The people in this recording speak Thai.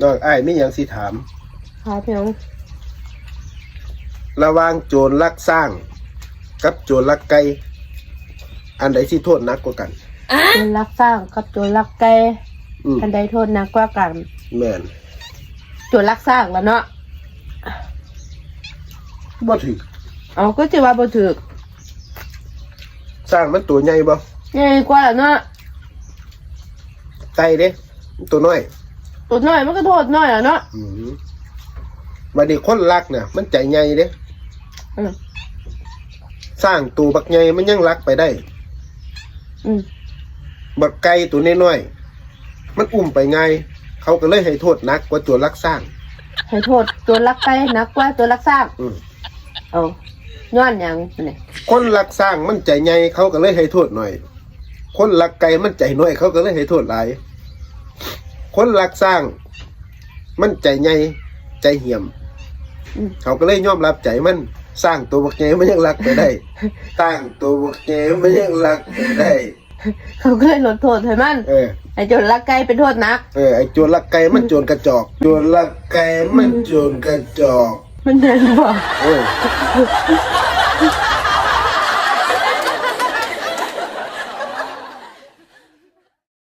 น้องอ้ายมีหยังสิถาม ค่ะพี่น้องระหว่างโจรลักสร้าง กับโจรลักไก่อันใดสิโทษหนักกว่ากัน โจรลักสร้างกับโจรลักไก่อืมอันใดโทษหนักกว่ากัน แม่นโจรลักสร้างแล้วเนาะบ่ถึกเอาก็จะว่าบ่ถูกสร้างมันตัวใหญ่บ่ใหญ่กว่าแล้วเนาะไก่เด้มันตัวน้อย ตัวน้อยมันก็โทษน้อยแล้วเนาะ อืมบัดนี้คนลักเนี่ยมันใจใหญ่เด้อืม สร้างตัวบักใหญ่มันยังลักไปได้ อืมบักไก่ตัวน้อยๆมันอุ้มไปง่ายเขาก็เลยให้โทษหนักกว่าตัวลักสร้าง ให้โทษตัวลักไก่หนักกว่าตัวลักสร้างอืม เอาย้อนหยังนี่คนลักสร้างมันใจใหญ่เขาก็เลยให้โทษหน่อย คนลักไก่มันใจน้อยเขาก็เลยให้โทษหลาย คนลักสร้าง มันใจใหญ่ใจเหี่ยมอืมเขาก็เลยยอมรับใจมันสร้างตัวบักใหญ่มันยังรักไปได้ตั้งตัวบักใหญ่มันยังรักไปได้เขาก็เลยลดโทษให้มันเออไอ้โจรลักไก่เป็นโทษหนักเออไอโจรลักไก่มันโจรกระจอกโจรลักไก่มันโจรกระจอก มันเดินบอกเออ